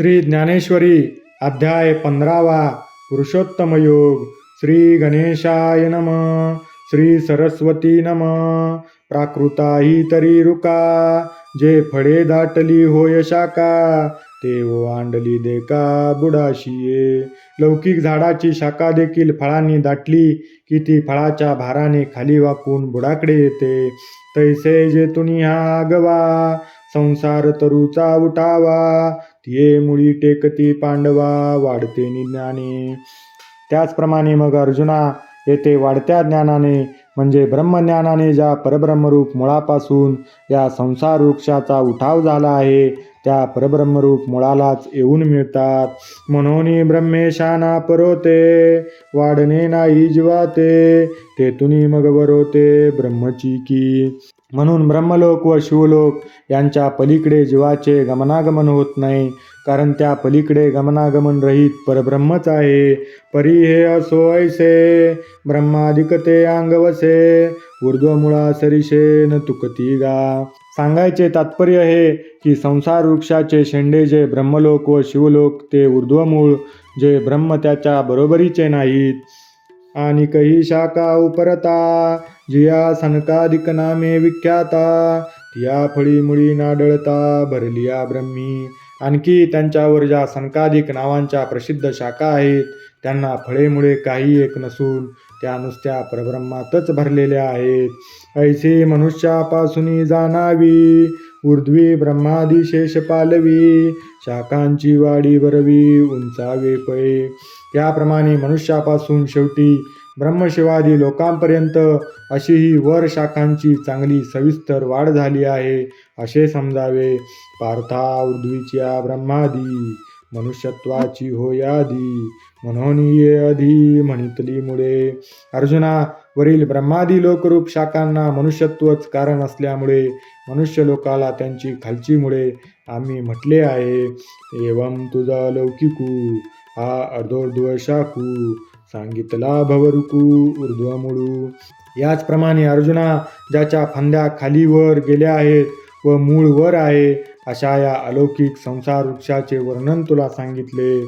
श्री ज्ञानेश्वरी अध्याय पंधरावा पुरुषोत्तम योग. श्री गणेशाय नम. श्री सरस्वती नम. प्राकृता ही तरी रुका. जे फळे दाटली होय शाखा ते ओवांडली देका बुडाशिये. लौकिक झाडाची शाखा देखील फळांनी दाटली की ती फळाच्या भाराने खाली वाकून बुडाकडे येते. तैसे जे तुनी हा गवा संसार तरुचा उठावा तिये मुळी टेकती पांडवा वाढते निज्ञाने. त्याचप्रमाणे मग अर्जुना येथे वाढत्या ज्ञानाने म्हणजे ब्रह्मज्ञानाने ज्या परब्रह्मरूप मुळापासून या संसार वृक्षाचा उठाव झाला आहे त्या परब्रह्मरूप मुळालाच येऊन मिळतात. म्हणून ब्रह्मेशाना परोते वाढणे नाही जीवाते तेथून मग बरोते ब्रह्मची की. म्हणून ब्रह्मलोक व शिवलोक यांच्या पलीकडे जीवाचे गमनागमन होत नाही कारण त्या पलीकडे गमनागमन रहित परब्रह्मच आहे. परी हे असो ऐसे ब्रह्माधिकते अंगवसे ऊर्ध्वमुळा सरिषे न तुकती गा. सांगायचे तात्पर्य हे की संसार वृक्षाचे शेंडे जे ब्रह्मलोक व शिवलोक ते ऊर्ध्वमूळ जे ब्रह्म त्याच्या बरोबरीचे नाहीत. आणि काही शाखा उपरता जिया सनकाधिक नामे विख्याता तिया फळी मुळी नाडळता भरलिया ब्रह्मी. आणखी त्यांच्यावर ज्या सनकादिक नावांच्या प्रसिद्ध शाखा आहेत त्यांना फळेमुळे काही एक नसून त्या नुसत्या परब्रह्मातच भरलेल्या आहेत. ऐसे मनुष्यापासून जाणावी ऊर्ध्वी ब्रह्मादिशेष पालवी शाखांची वाडी भरवी उंचावे पै त्याप्रमाणे मनुष्यापासून शेवटी ब्रह्मशिवादी लोकांपर्यंत अशी ही वर शाखांची चांगली सविस्तर वाढ झाली आहे असे समजावे. पार्था उर्ध्वीच्या ब्रह्मादी मनुष्यत्वाची होयादी म्हणून ये अधि म्हणितली मुळे अर्जुना वरील ब्रह्मादी लोकरूप शाखांना मनुष्यत्वच कारण असल्यामुळे मनुष्य लोकाला त्यांची खालची मुळे आम्ही म्हटले आहे. एवम तुझा लौकिकू हा अर्धोर्ध्व शाखू. सांगितला भवरुकू ऊर्ध्वमुळू. याचप्रमाणे अर्जुना ज्याच्या फांद्या खाली वर गेल्या आहेत व मूळ वर आहे अशा या अलौकिक संसार वृक्षाचे वर्णन तुला सांगितले.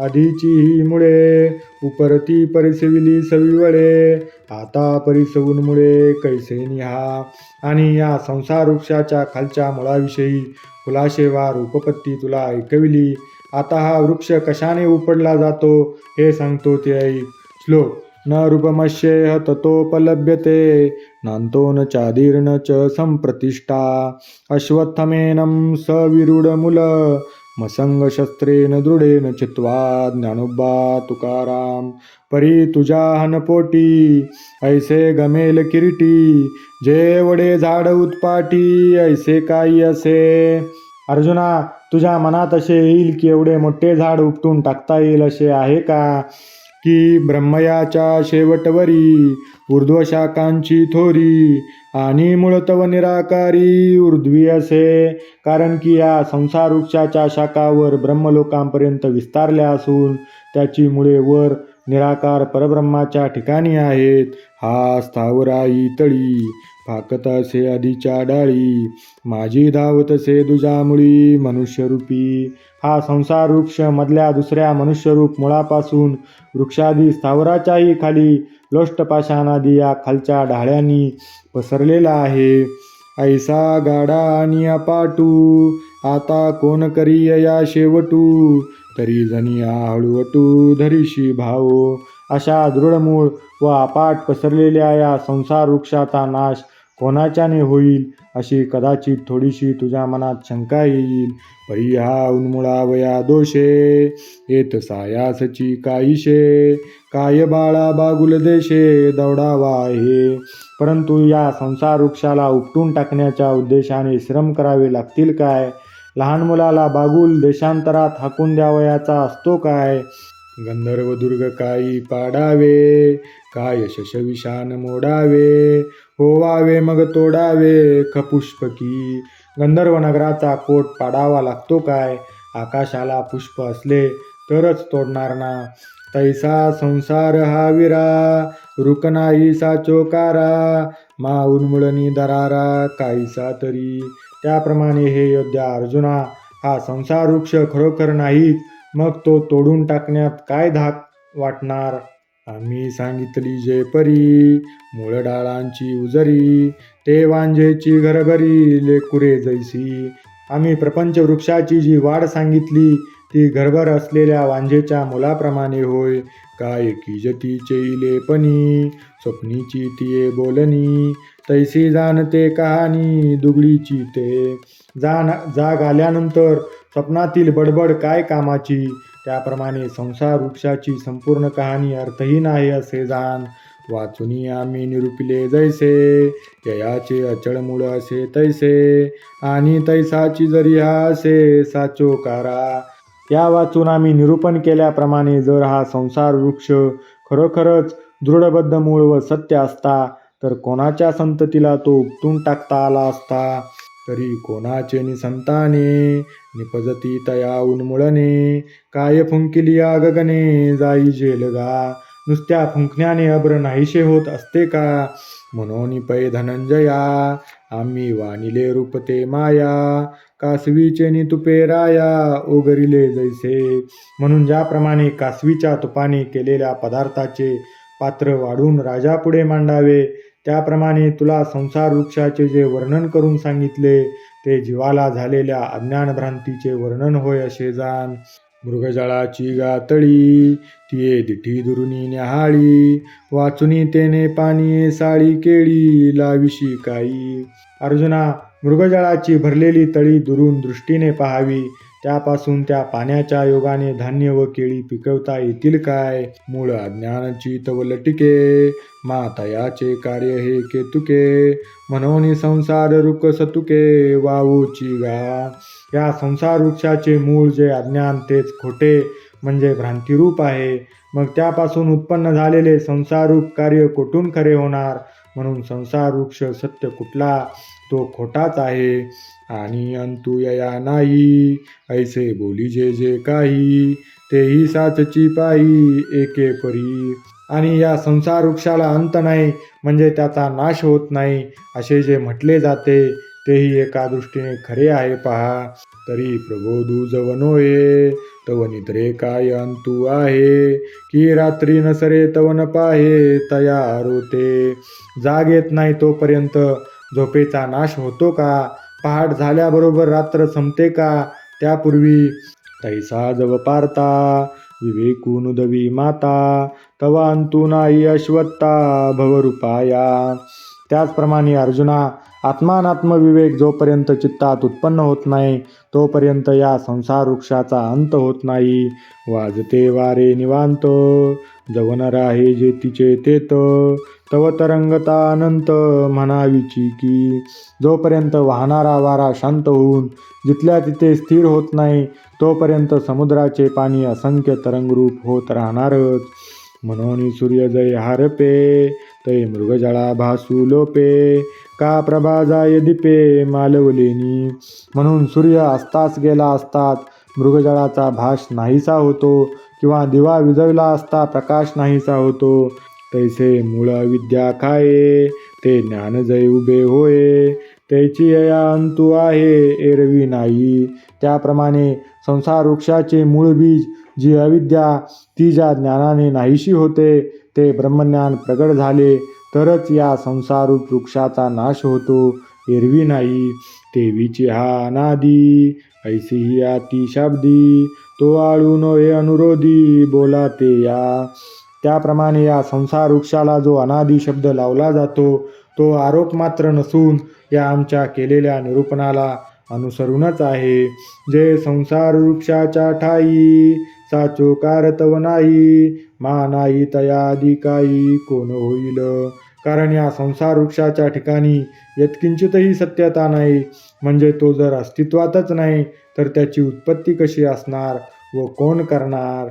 आधीची ही मुळे उपरती परिसविली सविवळे आता परिसवून मुळे कैसे निहा आणि या संसार वृक्षाच्या खालच्या मुळाविषयी खुलाशेवार उपपत्ती तुला ऐकविली. आता हा वृक्ष कशाने उपडला जातो हे सांगतो ते ऐक श्लोक न रूपमश्येह ततोपलभ्यते नान्तो न चादीर्ण च संप्रतिष्ठा अश्वत्थमेनं सविरूढमुल मसंगशस्त्रेण दृढेन चित्वा ज्ञानोबा तुकाराम परी तुझ्या हनपोटी ऐसे गमेल किरीटी जे वडे झाड उत्पाटी ऐसे काही असे. अर्जुना तुझ्या मनात असे येईल की एवढे मोठे झाड उपटून टाकता येईल असे आहे का? की ब्रह्मयाच्या शेवटवरी ऊर्ध्वशाखांची थोरी आणि मूळतव निराकारी ऊर्ध्वी असे. कारण की या संसार वृक्षाच्या शाखावर ब्रह्मलोकांपर्यंत विस्तारल्या असून त्याची मुळे वर निराकार परब्रह्माच्या ठिकाणी आहेत. हा स्थावराई तळी. फाकत असे आधीच्या डाळी माझी धावत असे दुजामुळी मनुष्यरूपी. हा संसार वृक्ष मधल्या दुसऱ्या मनुष्यरूप मुळापासून वृक्षादी स्थावराच्याही खाली लोष्टपाषाणादी या खालच्या डाळ्यांनी पसरलेला आहे. ऐसा गाडा आणि अपाटू आता कोण करी या शेवटू? तरी जनिया हळूवटू धरीशी भावो. अशा दृढमूळ व अपाट पसरलेल्या या संसार वृक्षाचा नाश कोणाच्याने होईल अशी कदाचित थोडीशी तुझ्या मनात शंका येईल. परी हा उन्मुळावया दोषे येत सायासची काहीशे. काय बाळा बागुल देशे दौडावा हे. परंतु या संसार वृक्षाला उपटून टाकण्याच्या उद्देशाने श्रम करावे लागतील काय? लहान मुलाला बागुल देशांतरात हाकून द्यावयाचा असतो काय? गंधर्व दुर्ग काही पाडावे काय शशविषान मोडावे होवावे मग तोडावे खपुष्पकी गंधर्व नगराचा कोट पाडावा लागतो काय? आकाशाला पुष्प असले तरच तोडणार ना? तैसा संसार हा विरा रुकनाही साचोकारा मा उन्मुळनी दरारा काहीसा तरी. त्याप्रमाणे हे योद्धा अर्जुना हा संसार वृक्ष खरोखर नाहीत मग तो तोडून टाकण्यात काय धाक वाटणार? आम्ही सांगितली जे परी मूळ डाळांची उजरी ते वांजेची घरभरी लेकुरे जैसी. आम्ही प्रपंच वृक्षाची जी वाढ सांगितली ती घरभर असलेल्या वांजेच्या मुलाप्रमाणे होय. काय किजतीचे इलेपणी स्वप्नीची तिये बोलणी तैसी जाणते कहाणी दुगडीची ते. जाण जाग आल्यानंतर स्वप्नातील बडबड काय कामाची? त्याप्रमाणे संसार वृक्षाची संपूर्ण कहाणी अर्थहीन आहे असे जाण. वाचुनी आम्ही निरूपिले जैसे ययाचे अचळ मूळ असे तैसे आणि तैसाची जरी हा असे साचो कारा. या वाचून आम्ही निरूपण केल्याप्रमाणे जर हा संसार वृक्ष खरोखरच दृढबद्ध मूळ व सत्य असता तर कोणाच्या संततीला तो उपटून टाकता आला असता? तरी कोणाचे निसंताने? निपजती तया उन्मुळने काय फुंकिलिया गगने जाई जेलगा. नुसत्या फुंकण्याने अब्र नाहीशे होत असते का? म्हणून पै धनंजया आम्ही वानिले रूपते माया. कासवीचे नि तुपे राया ओगरिले जैसे. म्हणून ज्याप्रमाणे कासवीच्या तुपाने केलेल्या पदार्थाचे पात्र वाढून राजापुढे मांडावे त्याप्रमाणे तुला संसार वृक्षाचे जे वर्णन करून सांगितले ते जीवाला झालेल्या अज्ञानभ्रांतीचे वर्णन होय असे जाण. मृगजळाची गातळी तिये दिठी दुरुनी न्याहाळी वाचुनी तेने पाणी साळी केळी लाविशी काई. अर्जुना मृगजळाची भरलेली तळी दुरून दृष्टीने पहावी. त्यापासून त्या पाण्याच्या योगाने धान्य व केळी पिकवता येतील काय? मूळ अज्ञानाची तवलटिके मातयाचे कार्य हे केतुके म्हणून संसार रुक सतुके वाऊची गा. या संसार वृक्षाचे मूळ जे अज्ञान तेच खोटे म्हणजे भ्रांतिरूप आहे. मग त्यापासून उत्पन्न झालेले संसारूप कार्य कुठून खरे होणार? म्हणून संसार वृक्ष सत्य कुठला? तो खोटाच आहे. आणि अंतु यया नाही. ऐसे बोली जे जे काही तेही साचची पायी एके परी. आणि या संसार वृक्षाला अंत नाही म्हणजे त्याचा नाश होत नाही असे जे म्हटले जाते तेही एका दृष्टीने खरे आहे पहा. तरी प्रबोधू जवनोये तव निद्रे काय अंतू आहे? की रात्री नसरे तवन पाहे तया रोते जाग येत नाही तोपर्यंत झोपेचा नाश होतो का? पहाट झाल्याबरोबर रात्र संपते का? त्यापूर्वी तैसा जव पारता? विवेकून दवी माता. तवांतु नाही अश्वत्ता भवरूपाया. त्याचप्रमाणे अर्जुना आत्मानात्मविवेक जोपर्यंत चित्तात उत्पन्न होत नाही तोपर्यंत या संसार वृक्षाचा अंत होत नाही. वाजते वारे निवांत. जवन राहे जे तिचे तेत. तव तरंगता अनंत म्हणावीची की जोपर्यंत वाहणारा वारा शांत होऊन जिथल्या तिथे स्थिर होत नाही तोपर्यंत समुद्राचे पाणी असंख्य तरंगरूप होत राहणारच. म्हणून सूर्य जय हारपे तय मृगजळा भासू लोपे का प्रभा जाय दिपे मालवलेनी. म्हणून सूर्य अस्तास गेला असतात मृगजळाचा भास नाहीसा होतो किंवा दिवा विजवला असता प्रकाश नाहीसा होतो. तैसे मूळ विद्या खाये ते ज्ञान जय उभे होय. त्याची अंतू आहे एरवी नाही. त्याप्रमाणे संसार वृक्षाचे मूळ बीज जी अविद्या ती ज्या ज्ञानाने नाहीशी होते ते ब्रह्मज्ञान प्रगट झाले तरच या संसारूप वृक्षाचा नाश होतो एरवी नाही. तेवीची हा अनादी ऐसी ही आती शाब्दी तो आळू नोहे अनुरोधी बोला ते या. त्याप्रमाणे या संसार वृक्षाला जो अनादी शब्द लावला जातो तो आरोप मात्र नसून या आमच्या केलेल्या निरूपणाला अनुसरूनच आहे. जे संसार वृक्षाच्या ठाई साचो कारतव नाही मा नाही तयादी काही कोण होईल? कारण या संसार वृक्षाच्या ठिकाणी यत्किंचितही सत्यता नाही. म्हणजे तो जर अस्तित्वातच नाही तर त्याची उत्पत्ती कशी असणार व कोण करणार?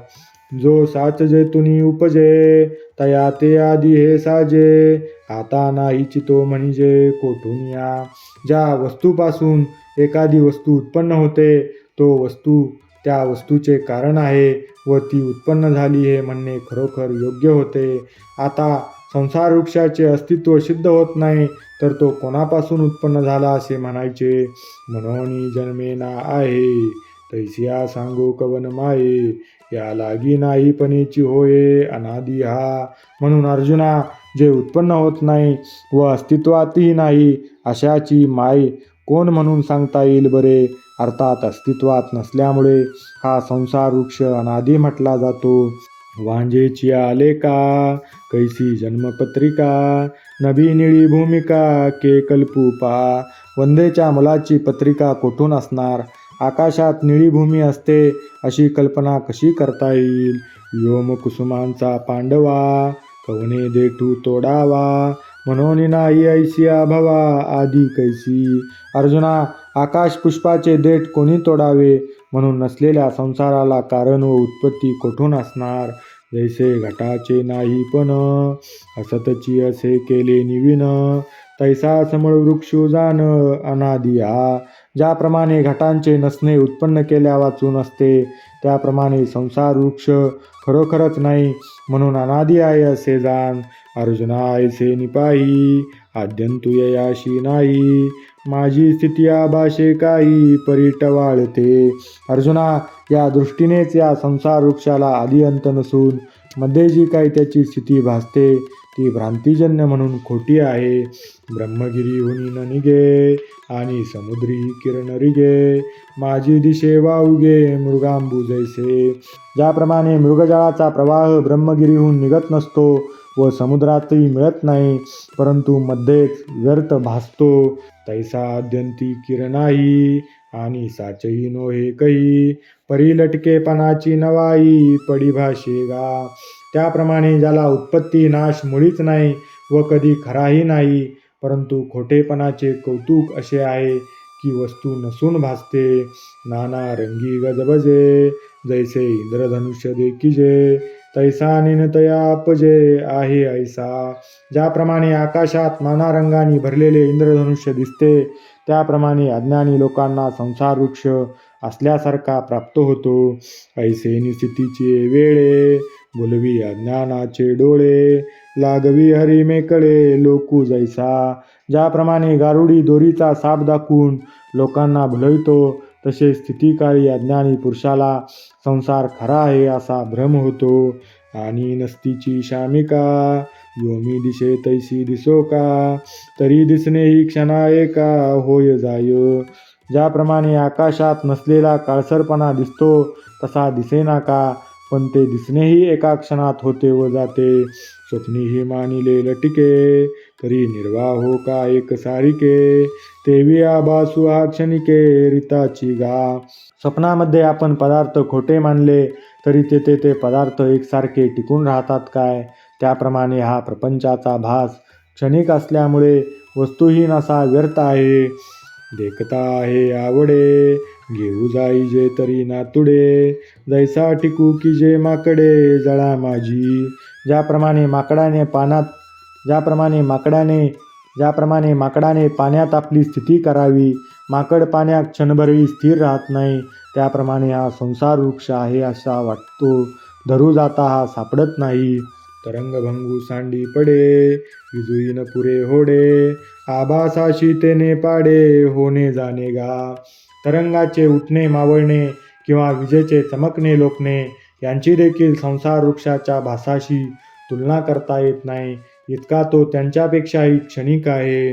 जो साच जे तुनी उपजे तया ते आधी हे साजे. आता नाही चितो म्हणजे कोठून या? ज्या वस्तूपासून एखादी वस्तू उत्पन्न होते तो वस्तू त्या वस्तूचे कारण आहे व ती उत्पन्न झाली हे म्हणणे खरोखर योग्य होते. आता संसार वृक्षाचे अस्तित्व सिद्ध होत नाही तर तो कोणापासून उत्पन्न झाला असे म्हणायचे? म्हणून जन्मेना आहे तैसिया सांगू कवन माये. या लागी नाही पणीची होय अनादी हा. म्हणून अर्जुना जे उत्पन्न होत नाही व अस्तित्वातही नाही अशाची माय कोण म्हणून सांगता येईल बरे? अर्थात अस्तित्वात नसल्यामुळे हा संसार वृक्ष अनादी म्हटला जातो. वांजेची आले का कैसी जन्मपत्रिका नवी निळी भूमिका के कल्पू पहा. वंदेच्या मुलाची पत्रिका कोठून असणार? आकाशात निळी भूमी असते अशी कल्पना कशी करता येईल? व्योम कुसुमांचा पांडवा कवने देठू तोडावा? म्हणून नाही ऐसिया भवा आदी कैसी? अर्जुना आकाश पुष्पाचे देठ कोणी तोडावे? म्हणून नसलेल्या संसाराला कारण व उत्पत्ती कोठून असणार? जैसे घटाचे नाही पण असतची असे केले निविन. तैसा समळ वृक्ष जाण अनादिया. हा ज्याप्रमाणे घटांचे नसणे उत्पन्न केल्या वाचून असते त्याप्रमाणे संसार वृक्ष खरोखरच नाही म्हणून अनादी आहे असे जाण. अर्जुना ऐसे निपाही आद्यंतु ययाशी नाही. माझी स्थिती आभाषे काही परिटवाळते अर्जुना या दृष्टीनेच या संसार वृक्षाला आदी अंत नसून मध्ये जी काही त्याची स्थिती भासते ती भ्रांतिजन्य म्हणून खोटी आहे. ब्रह्मगिरी हुनी न निगे आणि समुद्री किरण रिगे. माझी दिशे वाऊगे मृगांबू जैसे. ज्याप्रमाणे मृगजळाचा प्रवाह ब्रह्मगिरीहून निघत नसतो व समुद्रातही मिळत नाही परंतु मध्येच व्यर्थ भासतो. तैसा अद्यंती किरणाही आणि साचही नोहे कही. परिलटकेपणाची नवाई पडी भाषे गा. त्याप्रमाणे ज्याला उत्पत्ती नाश मुळीच नाही व कधी खराही नाही परंतु खोटेपणाचे कौतुक असे आहे की वस्तू नसून भासते. नाना रंगी गजबजे जैसे इंद्रधनुष्य देखिजे तैसा निनतया अपजे आहे ऐसा. ज्याप्रमाणे आकाशात नाना रंगांनी भरलेले इंद्रधनुष्य दिसते त्याप्रमाणे अज्ञानी लोकांना संसार वृक्ष असल्यासारखा प्राप्त होतो. ऐसे निस्थितीचे वेळे बोलवी अज्ञानाचे डोळे लागवी हरी मेकळे लोकू जैसा. ज्याप्रमाणे गारुडी दोरीचा साप दाखवून लोकांना भुलवितो तसे स्थितीकाळी अज्ञानी पुरुषाला? संसार खरा आहे असा भ्रम होतो. आणि नसतीची शामिका योमी दिशे तैसी दिसो का? तरी दिसणे ही क्षणा एका होय जाय. ज्याप्रमाणे आकाशात नसलेला काळसरपणा दिसतो तसा दिसेना का? पण ते दिसणेही एका क्षणात होते व जाते. स्वप्नीही मानिले लटिके तरी निर्वाह हो का एक सारिके? तेवी आभासू हा क्षणिके रिताची गा. स्वप्नामध्ये आपण पदार्थ खोटे मानले तरी तेथे ते पदार्थ एकसारखे टिकून राहतात काय? त्याप्रमाणे हा प्रपंचाचा भास क्षणिक असल्यामुळे वस्तूहीन असा व्यर्थ आहे. देखता आहे आवडे घेऊ जाई जे तरी नातुडे जैसा टिकू की जे माकडे जळा माझी. ज्याप्रमाणे माकडाने पानात ज्याप्रमाणे माकडाने ज्याप्रमाणे माकडाने पाण्यात आपली स्थिती करावी माकड पाण्यात क्षणभरही स्थिर राहत नाही त्याप्रमाणे हा संसार वृक्ष आहे असा वाटतो. धरू जाता हा सापडत नाही. तरंगभंगू सांडी पडे विजुईन पुरे होडे आभासाशी तेने पाडे होणे जाणे गा. तरंगाचे उठणे मावळणे किंवा विजेचे चमकणे लोकणे यांची देखील संसार वृक्षाच्या भासाशी तुलना करता येत नाही. इतका तो त्यांच्यापेक्षाही क्षणिक आहे.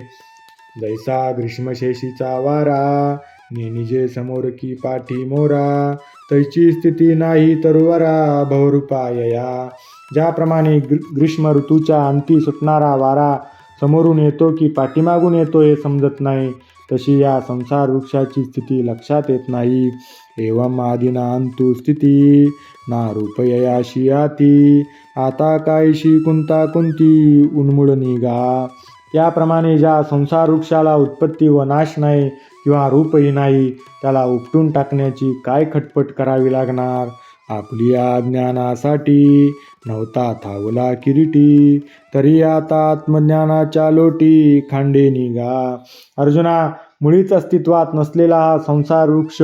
जैसा ग्रीष्मशेषीचा वारा निजे समोर की पाठी मोरा तैची स्थिती नाही तरुवरा भवरूपायया ज्याप्रमाणे ग्रीष्म ऋतूच्या अंती सुटणारा वारा समोरून येतो की पाठीमागून येतो हे समजत नाही. तशी या संसार वृक्षाची स्थिती लक्षात येत नाही. एवम आदिनांतु स्थिती ना रूपययाशी आती. आता कायशी कुंता कुंती उन्मुळ निघा. त्याप्रमाणे ज्या संसार वृक्षाला उत्पत्ती व नाश नाही किंवा रूपही नाही त्याला उपटून टाकण्याची काय खटपट करावी लागणार? आपल्या ज्ञानासाठी. नव्हता थावला किरीटी तरी आता आत्मज्ञानाच्या लोटी खांडे निघा. अर्जुना मुळीच अस्तित्वात नसलेला हा संसार वृक्ष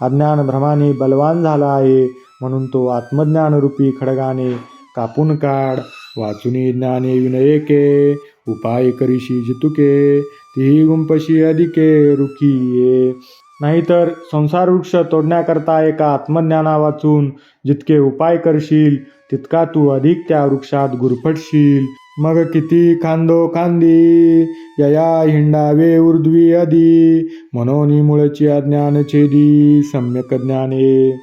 अज्ञान भ्रमाने बलवान झाला आहे म्हणून तो आत्मज्ञानरूपी खडगाने कापून काढ. वाचुनी ज्ञाने विनयके उपाय करीशी जितुके तीही गुंपशी अधिके रुखिये नाहीतर संसार वृक्ष तोडण्याकरता एका आत्मज्ञाना वाचून जितके उपाय करशील तितका तू अधिक त्या वृक्षात गुरफटशील. मग किती खांदो खांदी यया हिंडावे उर्ध्वी अधी मनोनी मुळची अज्ञान छेदी सम्यक ज्ञाने.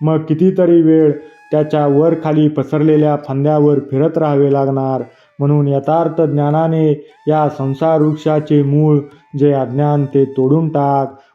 मग कितीतरी वेळ त्याच्या वर खाली पसरलेल्या फांद्यावर फिरत राहावे लागणार. म्हणून यथार्थ ज्ञानाने या संसार वृक्षाचे मूळ जे अज्ञान ते तोडून टाक.